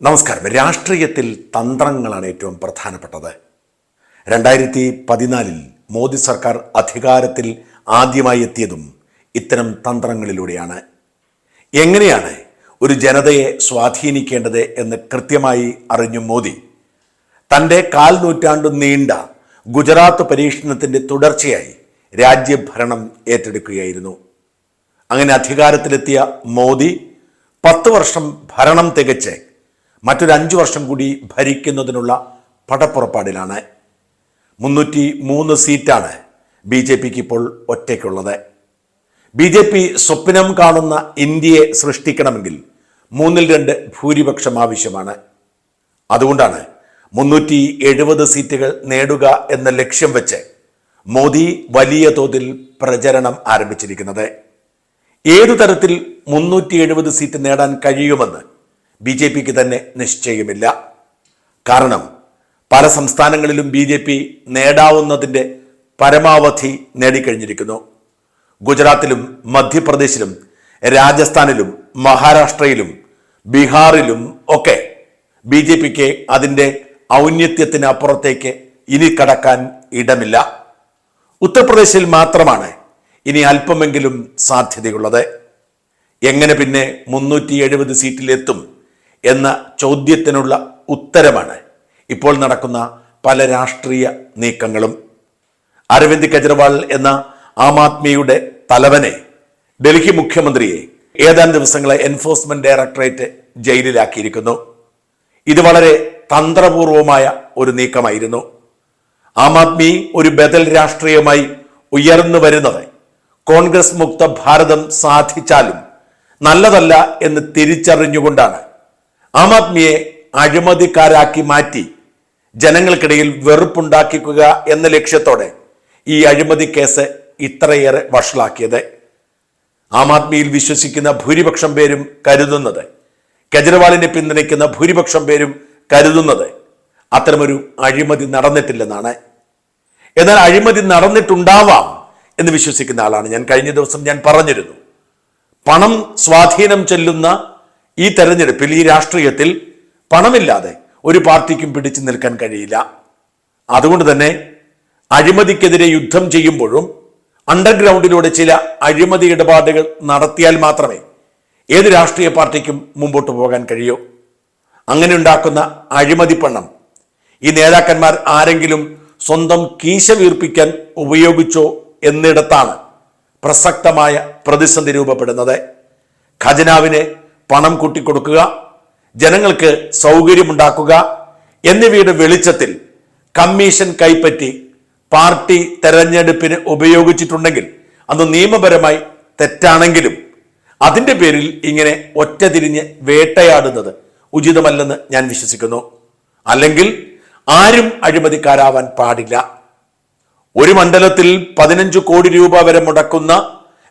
നമസ്കാരം. രാഷ്ട്രീയത്തിൽ തന്ത്രങ്ങളാണ് ഏറ്റവും പ്രധാനപ്പെട്ടത്. രണ്ടായിരത്തി പതിനാലിൽ മോദി സർക്കാർ അധികാരത്തിൽ ആദ്യമായി എത്തിയതും ഇത്തരം തന്ത്രങ്ങളിലൂടെയാണ്. എങ്ങനെയാണ് ഒരു ജനതയെ സ്വാധീനിക്കേണ്ടത് എന്ന് കൃത്യമായി അറിഞ്ഞു മോദി. തന്റെ കാൽ നൂറ്റാണ്ട് നീണ്ട ഗുജറാത്ത് പരീക്ഷണത്തിന്റെ തുടർച്ചയായി രാജ്യഭരണം ഏറ്റെടുക്കുകയായിരുന്നു. അങ്ങനെ അധികാരത്തിലെത്തിയ മോദി പത്ത് വർഷം ഭരണം തികച്ച് മറ്റൊരു അഞ്ച് വർഷം കൂടി ഭരിക്കുന്നതിനുള്ള പടപ്പുറപ്പാടിലാണ്. മുന്നൂറ്റി മൂന്ന് സീറ്റാണ് ബി ജെ പിക്ക് ഇപ്പോൾ ഒറ്റയ്ക്കുള്ളത്. ബി ജെ പി സ്വപ്നം കാണുന്ന ഇന്ത്യയെ സൃഷ്ടിക്കണമെങ്കിൽ മൂന്നിൽ രണ്ട് ഭൂരിപക്ഷം ആവശ്യമാണ്. അതുകൊണ്ടാണ് മുന്നൂറ്റി എഴുപത് സീറ്റുകൾ നേടുക എന്ന ലക്ഷ്യം വെച്ച് മോദി വലിയ തോതിൽ പ്രചരണം ആരംഭിച്ചിരിക്കുന്നത്. ഏതു തരത്തിൽ മുന്നൂറ്റി എഴുപത് സീറ്റ് നേടാൻ കഴിയുമെന്ന് ബി ജെ പിക്ക് തന്നെ നിശ്ചയമില്ല. കാരണം പല സംസ്ഥാനങ്ങളിലും ബി ജെ പി നേടാവുന്നതിന്റെ പരമാവധി നേടിക്കഴിഞ്ഞിരിക്കുന്നു. ഗുജറാത്തിലും മധ്യപ്രദേശിലും രാജസ്ഥാനിലും മഹാരാഷ്ട്രയിലും ബീഹാറിലും ഒക്കെ ബി ജെ പിക്ക് അതിന്റെ ഔന്നത്യത്തിനപ്പുറത്തേക്ക് ഇനി കടക്കാൻ ഇടമില്ല. ഉത്തർപ്രദേശിൽ മാത്രമാണ് ഇനി അല്പമെങ്കിലും സാധ്യതയുള്ളത്. എങ്ങനെ പിന്നെ മുന്നൂറ്റി എഴുപത് സീറ്റിലെത്തും? എന്ന ചോദ്യത്തിനുള്ള ഉത്തരമാണ് ഇപ്പോൾ നടക്കുന്ന പല രാഷ്ട്രീയ നീക്കങ്ങളും. അരവിന്ദ് കെജ്രിവാൾ എന്ന ആം ആദ്മിയുടെ തലവനെ ഡൽഹി മുഖ്യമന്ത്രിയെ ഏതാനും ദിവസങ്ങളെ എൻഫോഴ്സ്മെന്റ് ഡയറക്ടറേറ്റ് ജയിലിലാക്കിയിരിക്കുന്നു. ഇത് വളരെ തന്ത്രപൂർവമായ ഒരു നീക്കമായിരുന്നു. ആം ആദ്മി ഒരു ബദൽ രാഷ്ട്രീയമായി ഉയർന്നു വരുന്നത് കോൺഗ്രസ് മുക്ത ഭാരതം സാധിച്ചാലും നല്ലതല്ല എന്ന് തിരിച്ചറിഞ്ഞുകൊണ്ടാണ്. ആം ആദ്മിയെ അഴിമതിക്കാരാക്കി മാറ്റി ജനങ്ങൾക്കിടയിൽ വെറുപ്പുണ്ടാക്കിക്കുക എന്ന ലക്ഷ്യത്തോടെ ഈ അഴിമതി കേസ് ഇത്രയേറെ വഷളാക്കിയത്. ആം ആദ്മിയിൽ വിശ്വസിക്കുന്ന ഭൂരിപക്ഷം പേരും കരുതുന്നത് കെജ്രിവാളിനെ പിന്തുണയ്ക്കുന്ന ഭൂരിപക്ഷം പേരും കരുതുന്നത് അത്തരമൊരു അഴിമതി നടന്നിട്ടില്ലെന്നാണ്. എന്നാൽ അഴിമതി നടന്നിട്ടുണ്ടാവാം എന്ന് വിശ്വസിക്കുന്ന ആളാണ് ഞാൻ. കഴിഞ്ഞ ദിവസം ഞാൻ പറഞ്ഞിരുന്നു പണം സ്വാധീനം ചെല്ലുന്ന ഈ തെരഞ്ഞെടുപ്പിൽ ഈ രാഷ്ട്രീയത്തിൽ പണമില്ലാതെ ഒരു പാർട്ടിക്കും പിടിച്ചു നിൽക്കാൻ കഴിയില്ല. അതുകൊണ്ട് തന്നെ അഴിമതിക്കെതിരെ യുദ്ധം ചെയ്യുമ്പോഴും അണ്ടർഗ്രൗണ്ടിലൂടെ ചില അഴിമതി ഇടപാടുകൾ നടത്തിയാൽ മാത്രമേ ഏത് രാഷ്ട്രീയ പാർട്ടിക്കും മുമ്പോട്ട് പോകാൻ കഴിയൂ. അങ്ങനെ ഉണ്ടാക്കുന്ന അഴിമതി പണം ഈ നേതാക്കന്മാർ ആരെങ്കിലും സ്വന്തം കീശ വീർപ്പിക്കാൻ ഉപയോഗിച്ചോ എന്നിടത്താണ് പ്രസക്തമായ പ്രതിസന്ധി രൂപപ്പെടുന്നത്. ഖജനാവിന് പണം കൂട്ടിക്കൊടുക്കുക ജനങ്ങൾക്ക് സൗകര്യമുണ്ടാക്കുക എന്നിവയുടെ വെളിച്ചത്തിൽ കമ്മീഷൻ കൈപ്പറ്റി പാർട്ടി തെരഞ്ഞെടുപ്പിന് ഉപയോഗിച്ചിട്ടുണ്ടെങ്കിൽ അന്ന് നിയമപരമായി തെറ്റാണെങ്കിലും അതിന്റെ പേരിൽ ഇങ്ങനെ ഒറ്റ തിരിഞ്ഞ് വേട്ടയാടുന്നത് ഉചിതമല്ലെന്ന് ഞാൻ വിശ്വസിക്കുന്നു. അല്ലെങ്കിൽ ആരും അഴിമതിക്കാരാവാൻ പാടില്ല. ഒരു മണ്ഡലത്തിൽ പതിനഞ്ച് കോടി രൂപ വരെ മുടക്കുന്ന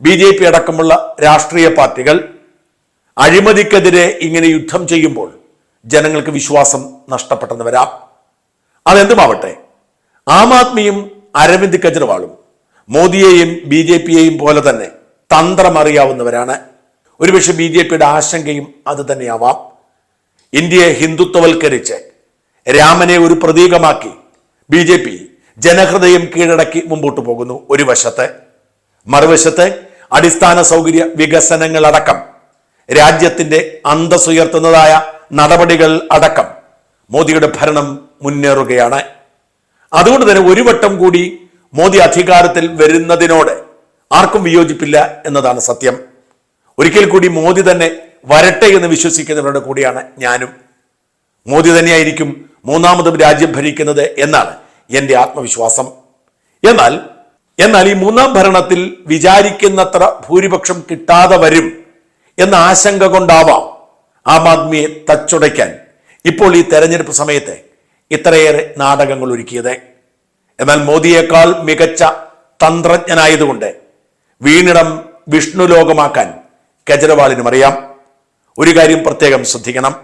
ബി ജെ പി അടക്കമുള്ള രാഷ്ട്രീയ പാർട്ടികൾ അഴിമതിക്കെതിരെ ഇങ്ങനെ യുദ്ധം ചെയ്യുമ്പോൾ ജനങ്ങൾക്ക് വിശ്വാസം നഷ്ടപ്പെട്ടെന്ന് വരാം. അതെന്തുമാവട്ടെ? ആം ആദ്മിയും അരവിന്ദ് കെജ്രിവാളും മോദിയെയും ബി ജെ പിയെയും പോലെ തന്നെ തന്ത്രമറിയാവുന്നവരാണ്. ഒരുപക്ഷെ ബി ജെ പിയുടെ ആശങ്കയും അത് തന്നെയാവാം. ഇന്ത്യയെ ഹിന്ദുത്വവൽക്കരിച്ച് രാമനെ ഒരു പ്രതീകമാക്കി ബി ജെ പി ജനഹൃദയം കീഴടക്കി മുമ്പോട്ട് പോകുന്നു ഒരു വശത്ത്. മറുവശത്ത് അടിസ്ഥാന സൗകര്യ വികസനങ്ങൾ അടക്കം രാജ്യത്തിന്റെ അന്തസ്സുയർത്തുന്നതായ നടപടികൾ അടക്കം. മോദിയുടെ ഭരണം മുന്നേറുകയാണ്. അതുകൊണ്ട് തന്നെ ഒരു വട്ടം കൂടി മോദി അധികാരത്തിൽ വരുന്നതിനോട് ആർക്കും വിയോജിപ്പില്ല എന്നതാണ് സത്യം. ഒരിക്കൽ കൂടി മോദി തന്നെ വരട്ടെ എന്ന് വിശ്വസിക്കുന്നവരുടെ കൂടിയാണ് ഞാനും. മോദി തന്നെയായിരിക്കും മൂന്നാമതും രാജ്യം ഭരിക്കുന്നത് എന്നാണ് എന്റെ ആത്മവിശ്വാസം. എന്നാൽ എന്നാൽ ഈ മൂന്നാം ഭരണത്തിൽ വിചാരിക്കുന്നത്ര ഭൂരിപക്ഷം കിട്ടാതെ വരും എന്ന ആശങ്ക കൊണ്ടാവാം ആം ആദ്മിയെ തച്ചുടയ്ക്കാൻ ഇപ്പോൾ ഈ തെരഞ്ഞെടുപ്പ് സമയത്ത് ഇത്രയേറെ നാടകങ്ങൾ ഒരുക്കിയത്. എന്നാൽ മോദിയേക്കാൾ മികച്ച തന്ത്രജ്ഞനായതുകൊണ്ട് വീണിടം വിഷ്ണു ലോകമാക്കാൻ കെജ്രിവാളിനും അറിയാം. ഒരു കാര്യം പ്രത്യേകം ശ്രദ്ധിക്കണം.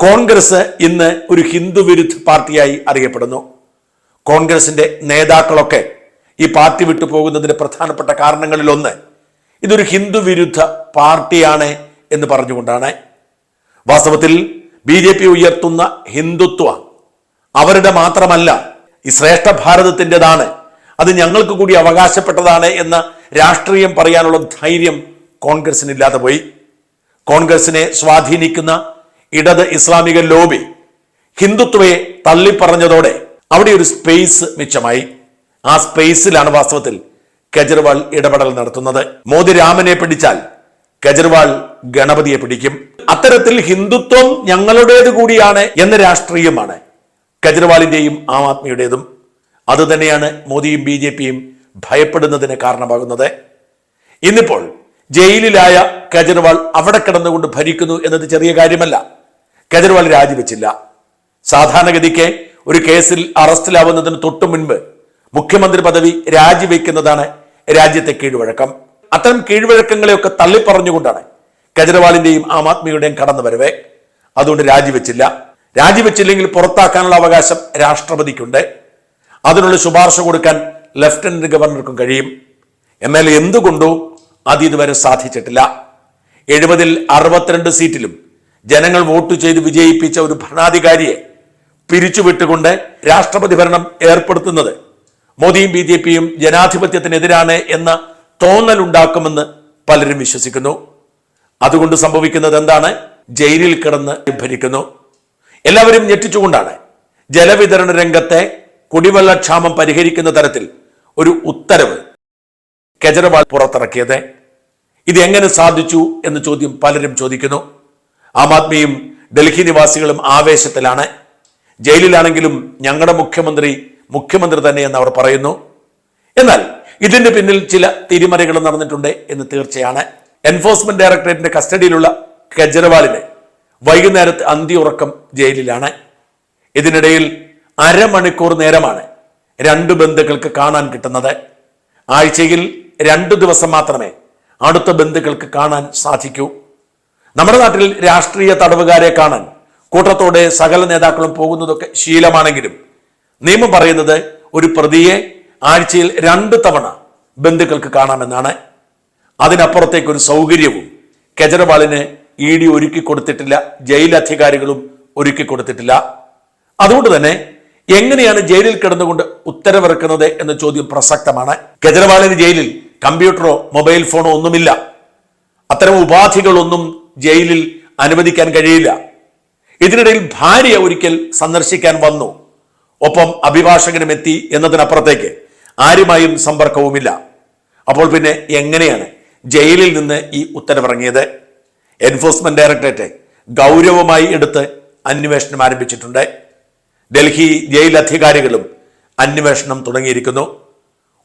കോൺഗ്രസ് ഇന്ന് ഒരു ഹിന്ദു വിരുദ്ധ പാർട്ടിയായി അറിയപ്പെടുന്നു. കോൺഗ്രസിന്റെ നേതാക്കളൊക്കെ ഈ പാർട്ടി വിട്ടു പോകുന്നതിന് പ്രധാനപ്പെട്ട കാരണങ്ങളിൽ ഒന്ന് ഇതൊരു ഹിന്ദു വിരുദ്ധ പാർട്ടിയാണ് എന്ന് പറഞ്ഞുകൊണ്ടാണ്. വാസ്തവത്തിൽ ബി ജെ പി ഉയർത്തുന്ന ഹിന്ദുത്വ അവരുടെ മാത്രമല്ല ഈ ശ്രേഷ്ഠ ഭാരതത്തിന്റെതാണ്. അത് ഞങ്ങൾക്ക് കൂടി അവകാശപ്പെട്ടതാണ് എന്ന രാഷ്ട്രീയം പറയാനുള്ള ധൈര്യം കോൺഗ്രസിനില്ലാതെ പോയി. കോൺഗ്രസിനെ സ്വാധീനിക്കുന്ന ഇടത് ഇസ്ലാമിക ലോബി ഹിന്ദുത്വയെ തള്ളിപ്പറഞ്ഞതോടെ അവിടെ ഒരു സ്പേസ് മിച്ചമായി. ആ സ്പേസിലാണ് വാസ്തവത്തിൽ കെജ്രിവാൾ ഇടപെടൽ നടത്തുന്നത്. മോദി രാമനെ പിടിച്ചാൽ കെജ്രിവാൾ ഗണപതിയെ പിടിക്കും. അത്തരത്തിൽ ഹിന്ദുത്വം ഞങ്ങളുടേത് കൂടിയാണ് എന്ന രാഷ്ട്രീയമാണ്. കെജ്രിവാളിന്റെയും ആം ആദ്മിയുടേതും. അതുതന്നെയാണ് മോദിയും ബി ജെ പിയും ഭയപ്പെടുന്നതിന് കാരണമാകുന്നത്. ഇന്നിപ്പോൾ ജയിലിലായ കെജ്രിവാൾ അവിടെ കിടന്നുകൊണ്ട് ഭരിക്കുന്നു എന്നത് ചെറിയ കാര്യമല്ല. കെജ്രിവാൾ രാജിവെച്ചില്ല. സാധാരണഗതിക്ക് ഒരു കേസിൽ അറസ്റ്റിലാവുന്നതിന് തൊട്ടു മുൻപ് മുഖ്യമന്ത്രി പദവി രാജിവെക്കുന്നതാണ് രാജ്യത്തെ കീഴ്വഴക്കം. അത്തരം കീഴ്വഴക്കങ്ങളെയൊക്കെ തള്ളിപ്പറഞ്ഞുകൊണ്ടാണ് കെജ്രിവാളിന്റെയും ആം ആദ്മിയുടെയും കടന്നുവരവ് അതുകൊണ്ട് രാജിവെച്ചില്ല. രാജിവെച്ചില്ലെങ്കിൽ പുറത്താക്കാനുള്ള അവകാശം രാഷ്ട്രപതിക്കുണ്ട്. അതിനുള്ള ശുപാർശ കൊടുക്കാൻ ലഫ്റ്റനന്റ് ഗവർണർക്കും കഴിയും. എന്നാൽ എന്തുകൊണ്ടോ അത് ഇതുവരെ സാധിച്ചിട്ടില്ല. എഴുപതിൽ അറുപത്തിരണ്ട് സീറ്റിലും ജനങ്ങൾ വോട്ട് ചെയ്ത് വിജയിപ്പിച്ച ഒരു ഭരണാധികാരിയെ പിരിച്ചുവിട്ടുകൊണ്ട് രാഷ്ട്രപതി ഭരണം ഏർപ്പെടുത്തുന്നത് മോദിയും ബി ജെ പിയും ജനാധിപത്യത്തിനെതിരാണ് എന്ന തോന്നലുണ്ടാക്കുമെന്ന് പലരും വിശ്വസിക്കുന്നു. അതുകൊണ്ട് സംഭവിക്കുന്നത് എന്താണ് ജയിലിൽ കിടന്ന് ഭരിക്കുന്നു. എല്ലാവരും ഞെട്ടിച്ചുകൊണ്ടാണ് ജലവിതരണ രംഗത്തെ കുടിവെള്ളക്ഷാമം പരിഹരിക്കുന്ന തരത്തിൽ ഒരു ഉത്തരവ് കെജ്രിവാൾ പുറത്തിറക്കിയത്. ഇത് എങ്ങനെ സാധിച്ചു എന്ന ചോദ്യം പലരും ചോദിക്കുന്നു. ആം ആദ്മിയും ഡൽഹി നിവാസികളും ആവേശത്തിലാണ്. ജയിലിലാണെങ്കിലും ഞങ്ങളുടെ മുഖ്യമന്ത്രി മുഖ്യമന്ത്രി തന്നെയെന്ന് അവർ പറയുന്നു. എന്നാൽ ഇതിന്റെ പിന്നിൽ ചില തിരിമറികൾ നടന്നിട്ടുണ്ട് എന്ന് തീർച്ചയാണ്. എൻഫോഴ്സ്മെന്റ് ഡയറക്ടറേറ്റിന്റെ കസ്റ്റഡിയിലുള്ള കെജ്രിവാളിന് വൈകുന്നേരത്ത് അന്തിയുറക്കം ജയിലിലാണ്. ഇതിനിടയിൽ അരമണിക്കൂർ നേരമാണ് രണ്ട് ബന്ധുക്കൾക്ക് കാണാൻ കിട്ടുന്നത്. ആഴ്ചയിൽ രണ്ടു ദിവസം മാത്രമേ അടുത്ത ബന്ധുക്കൾക്ക് കാണാൻ സാധിക്കൂ. നമ്മുടെ നാട്ടിൽ രാഷ്ട്രീയ തടവുകാരെ കാണാൻ കൂട്ടത്തോടെ സകല നേതാക്കളും പോകുന്നതൊക്കെ ശീലമാണെങ്കിലും നിയമം പറയുന്നത് ഒരു പ്രതിയെ ആഴ്ചയിൽ രണ്ട് തവണ ബന്ധുക്കൾക്ക് കാണാമെന്നാണ്. അതിനപ്പുറത്തേക്ക് ഒരു സൗകര്യവും കെജ്രിവാളിന് ഇ ഡി ഒരുക്കി കൊടുത്തിട്ടില്ല ജയിൽ അധികാരികളും ഒരുക്കി കൊടുത്തിട്ടില്ല. അതുകൊണ്ട് തന്നെ എങ്ങനെയാണ് ജയിലിൽ കിടന്നുകൊണ്ട് ഉത്തരവിറക്കുന്നത് എന്ന ചോദ്യം പ്രസക്തമാണ്. കെജ്രിവാളിന് ജയിലിൽ കമ്പ്യൂട്ടറോ മൊബൈൽ ഫോണോ ഒന്നുമില്ല. അത്തരം ഉപാധികളൊന്നും ജയിലിൽ അനുവദിക്കാൻ കഴിയില്ല. ഇതിനിടയിൽ ഭാര്യ ഒരിക്കൽ സന്ദർശിക്കാൻ വന്നു. ഒപ്പം അഭിഭാഷകനും എത്തി എന്നതിനപ്പുറത്തേക്ക് ആരുമായും സമ്പർക്കവുമില്ല. അപ്പോൾ പിന്നെ എങ്ങനെയാണ് ജയിലിൽ നിന്ന് ഈ ഉത്തരവിറങ്ങിയത്? എൻഫോഴ്സ്മെന്റ് ഡയറക്ടറേറ്റ് ഗൗരവമായി എടുത്ത് അന്വേഷണം ആരംഭിച്ചിട്ടുണ്ട്. ഡൽഹി ജയിൽ അധികാരികളും അന്വേഷണം തുടങ്ങിയിരിക്കുന്നു.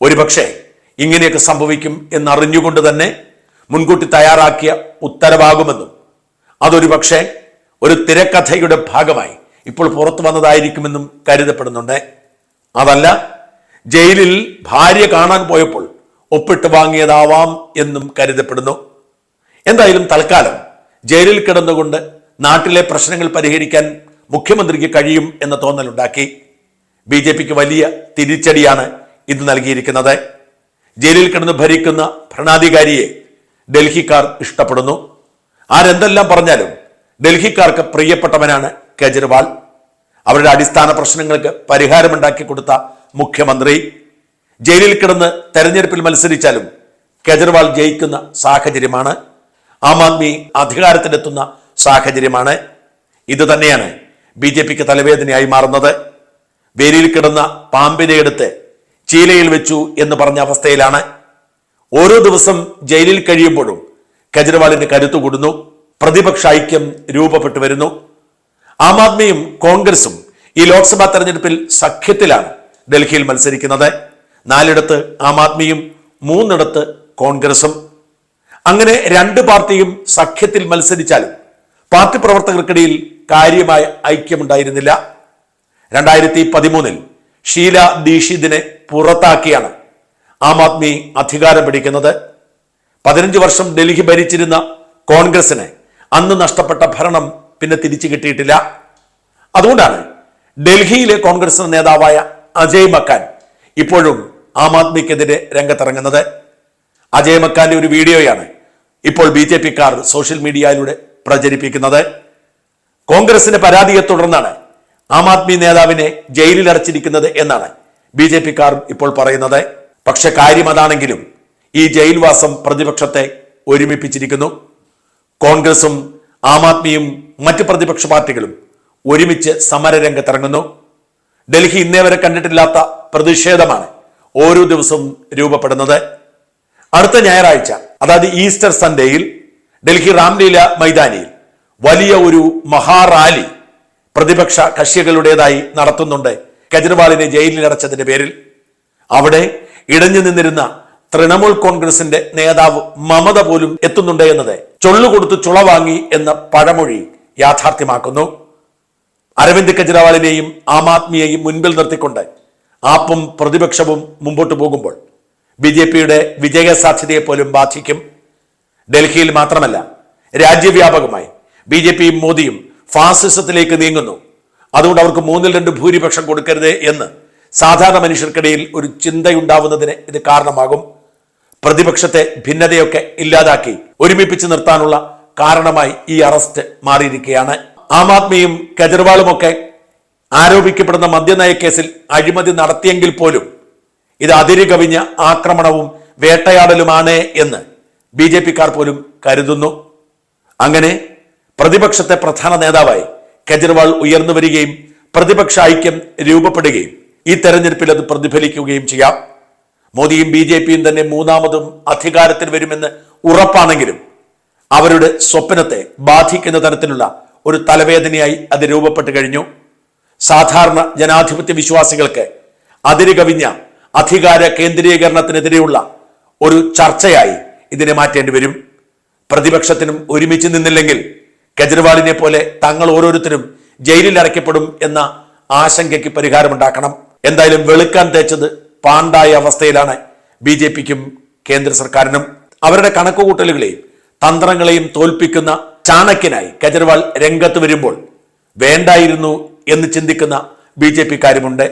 ഒരുപക്ഷെ ഇങ്ങനെയൊക്കെ സംഭവിക്കും എന്നറിഞ്ഞുകൊണ്ട് തന്നെ മുൻകൂട്ടി തയ്യാറാക്കിയ ഉത്തരവാകുമെന്നും അതൊരു പക്ഷേ ഒരു തിരക്കഥയുടെ ഭാഗമായി ഇപ്പോൾ പുറത്തു വന്നതായിരിക്കുമെന്നും കരുതപ്പെടുന്നുണ്ട്. അതല്ല ജയിലിൽ ഭാര്യ കാണാൻ പോയപ്പോൾ ഒപ്പിട്ട് വാങ്ങിയതാവാം എന്നും കരുതപ്പെടുന്നു. എന്തായാലും തൽക്കാലം ജയിലിൽ കിടന്നുകൊണ്ട് നാട്ടിലെ പ്രശ്നങ്ങൾ പരിഹരിക്കാൻ മുഖ്യമന്ത്രിക്ക് കഴിയും എന്ന തോന്നലുണ്ടാക്കി. ബി ജെ പിക്ക് വലിയ തിരിച്ചടിയാണ് ഇത് നൽകിയിരിക്കുന്നത്. ജയിലിൽ കിടന്ന് ഭരിക്കുന്ന ഭരണാധികാരിയെ ഡൽഹിക്കാർ ഇഷ്ടപ്പെടുന്നു. ആരെന്തെല്ലാം പറഞ്ഞാലും ഡൽഹിക്കാർക്ക് പ്രിയപ്പെട്ടവനാണ് കേജ്രിവാൾ അവരുടെ അടിസ്ഥാന പ്രശ്നങ്ങൾക്ക് പരിഹാരമുണ്ടാക്കി കൊടുത്ത മുഖ്യമന്ത്രി. ജയിലിൽ കിടന്ന് തെരഞ്ഞെടുപ്പിൽ മത്സരിച്ചാലും കേജ്രിവാൾ ജയിക്കുന്ന സാഹചര്യമാണ്. ആം ആദ്മി അധികാരത്തിലെത്തുന്ന സാഹചര്യമാണ്. ഇത് തന്നെയാണ് ബി ജെ പിക്ക് തലവേദനയായി മാറുന്നത്. വേലിയിൽ കിടന്ന പാമ്പിനെ എടുത്ത് ചീലയിൽ വെച്ചു എന്ന് പറഞ്ഞ അവസ്ഥയിലാണ്. ഓരോ ദിവസം ജയിലിൽ കഴിയുമ്പോഴും കെജ്രിവാളിന് കരുത്തു കൂടുന്നു. പ്രതിപക്ഷ ഐക്യം രൂപപ്പെട്ടു വരുന്നു. ആം ആദ്മിയും കോൺഗ്രസും ഈ ലോക്സഭാ തെരഞ്ഞെടുപ്പിൽ സഖ്യത്തിലാണ് ഡൽഹിയിൽ മത്സരിക്കുന്നത്. നാലിടത്ത് ആം ആദ്മിയും മൂന്നിടത്ത് കോൺഗ്രസും. അങ്ങനെ രണ്ട് പാർട്ടിയും സഖ്യത്തിൽ മത്സരിച്ചാലും പാർട്ടി പ്രവർത്തകർക്കിടയിൽ കാര്യമായ ഐക്യമുണ്ടായിരുന്നില്ല. രണ്ടായിരത്തി പതിമൂന്നിൽ ഷീല ദീക്ഷിതിനെ പുറത്താക്കിയാണ് ആം ആദ്മി അധികാരം പിടിക്കുന്നത്. പതിനഞ്ച് വർഷം ഡൽഹി ഭരിച്ചിരുന്ന കോൺഗ്രസിന് അന്ന് നഷ്ടപ്പെട്ട ഭരണം പിന്നെ തിരിച്ചു കിട്ടിയിട്ടില്ല. അതുകൊണ്ടാണ് ഡൽഹിയിലെ കോൺഗ്രസ് നേതാവായ അജയ് മക്കാൻ ഇപ്പോഴും ആം ആദ്മിക്കെതിരെ രംഗത്തിറങ്ങുന്നത്. അജയ് മക്കാന്റെ ഒരു വീഡിയോയാണ് ഇപ്പോൾ ബി ജെ പിക്കാർ സോഷ്യൽ മീഡിയയിലൂടെ പ്രചരിപ്പിക്കുന്നത്. കോൺഗ്രസിന്റെ പരാതിയെ തുടർന്നാണ് ആം ആദ്മി നേതാവിനെ ജയിലിൽ അടച്ചിരിക്കുന്നത് എന്നാണ് ബി ജെ പിക്കാർ ഇപ്പോൾ പറയുന്നത്. പക്ഷെ കാര്യം അതാണെങ്കിലും ഈ ജയിൽവാസം പ്രതിപക്ഷത്തെ ഒരുമിപ്പിച്ചിരിക്കുന്നു. കോൺഗ്രസും ആം ആദ്മിയും മറ്റ് പ്രതിപക്ഷ പാർട്ടികളും ഒരുമിച്ച് സമരരംഗത്തിറങ്ങുന്നു. ഡൽഹി ഇന്നേ വരെ കണ്ടിട്ടില്ലാത്ത പ്രതിഷേധമാണ് ഓരോ ദിവസവും രൂപപ്പെടുന്നത്. അടുത്ത ഞായറാഴ്ച അതായത് ഈസ്റ്റർ സൺഡേയിൽ ഡൽഹി റാംലീല മൈതാനിയിൽ വലിയ ഒരു മഹാറാലി പ്രതിപക്ഷ കക്ഷികളുടേതായി നടത്തുന്നുണ്ട്. കെജ്രിവാളിനെ ജയിലിൽ അടച്ചതിന്റെ പേരിൽ. അവിടെ ഇടഞ്ഞു നിന്നിരുന്ന തൃണമൂൽ കോൺഗ്രസിന്റെ നേതാവ് മമത പോലും എത്തുന്നുണ്ട് എന്നത് ചൊള്ളുകൊടുത്ത് ചുള വാങ്ങി എന്ന പഴമൊഴി യാഥാർത്ഥ്യമാക്കുന്നു. അരവിന്ദ് കെജ്രിവാളിനെയും ആം ആദ്മിയെയും മുൻപിൽ നിർത്തിക്കൊണ്ട് ആപ്പും പ്രതിപക്ഷവും മുമ്പോട്ട് പോകുമ്പോൾ ബി ജെ പിയുടെ വിജയ സാധ്യതയെ പോലും ബാധിക്കും. ഡൽഹിയിൽ മാത്രമല്ല രാജ്യവ്യാപകമായി ബി ജെ പിയും മോദിയും ഫാസിസത്തിലേക്ക് നീങ്ങുന്നു. അതുകൊണ്ട് അവർക്ക് മൂന്നിൽ രണ്ട് ഭൂരിപക്ഷം കൊടുക്കരുത് എന്ന് സാധാരണ മനുഷ്യർക്കിടയിൽ ഒരു ചിന്തയുണ്ടാവുന്നതിന് ഇത് കാരണമാകും. പ്രതിപക്ഷത്തെ ഭിന്നതയൊക്കെ ഇല്ലാതാക്കി ഒരുമിപ്പിച്ച് നിർത്താനുള്ള കാരണമായി ഈ അറസ്റ്റ് മാറിയിരിക്കുകയാണ്. ആം ആദ്മിയും കെജ്രിവാളുമൊക്കെ ആരോപിക്കപ്പെടുന്ന മദ്യനയ കേസിൽ അഴിമതി നടത്തിയെങ്കിൽ പോലും ഇത് അതിര് കവിഞ്ഞ ആക്രമണവും വേട്ടയാടലുമാണ് എന്ന് ബി ജെ പിക്കാർ പോലും കരുതുന്നു. അങ്ങനെ പ്രതിപക്ഷത്തെ പ്രധാന നേതാവായി കെജ്രിവാൾ ഉയർന്നു വരികയും പ്രതിപക്ഷ ഐക്യം രൂപപ്പെടുകയും ഈ തെരഞ്ഞെടുപ്പിൽ അത് പ്രതിഫലിക്കുകയും ചെയ്യാം. മോദിയും ബി ജെ പിയും തന്നെ മൂന്നാമതും അധികാരത്തിൽ വരുമെന്ന് ഉറപ്പാണെങ്കിലും അവരുടെ സ്വപ്നത്തെ ബാധിക്കുന്ന തരത്തിലുള്ള ഒരു തലവേദനയായി അത് രൂപപ്പെട്ട് കഴിഞ്ഞു. സാധാരണ ജനാധിപത്യ വിശ്വാസികൾക്ക് അതിര് കവിഞ്ഞ അധികാര കേന്ദ്രീകരണത്തിനെതിരെയുള്ള ഒരു ചർച്ചയായി ഇതിനെ മാറ്റേണ്ടി വരും. പ്രതിപക്ഷത്തിനും ഒരുമിച്ച് നിന്നില്ലെങ്കിൽ കെജ്രിവാളിനെ പോലെ തങ്ങൾ ഓരോരുത്തരും ജയിലിൽ അടയ്ക്കപ്പെടും എന്ന ആശങ്കയ്ക്ക് പരിഹാരമുണ്ടാക്കണം. എന്തായാലും വെളുക്കാൻ തേച്ചത് പാണ്ടായ അവസ്ഥയിലാണ് ബി ജെ പിക്കും കേന്ദ്ര സർക്കാരിനും അവരുടെ കണക്കുകൂട്ടലുകളെയും തന്ത്രങ്ങളെയും തോൽപ്പിക്കുന്ന ചാണക്യനായി കെജ്രിവാൾ രംഗത്ത് വരുമ്പോൾ വേണ്ടായിരുന്നു എന്ന് ചിന്തിക്കുന്ന ബി ജെ പിക്കാരുമുണ്ട്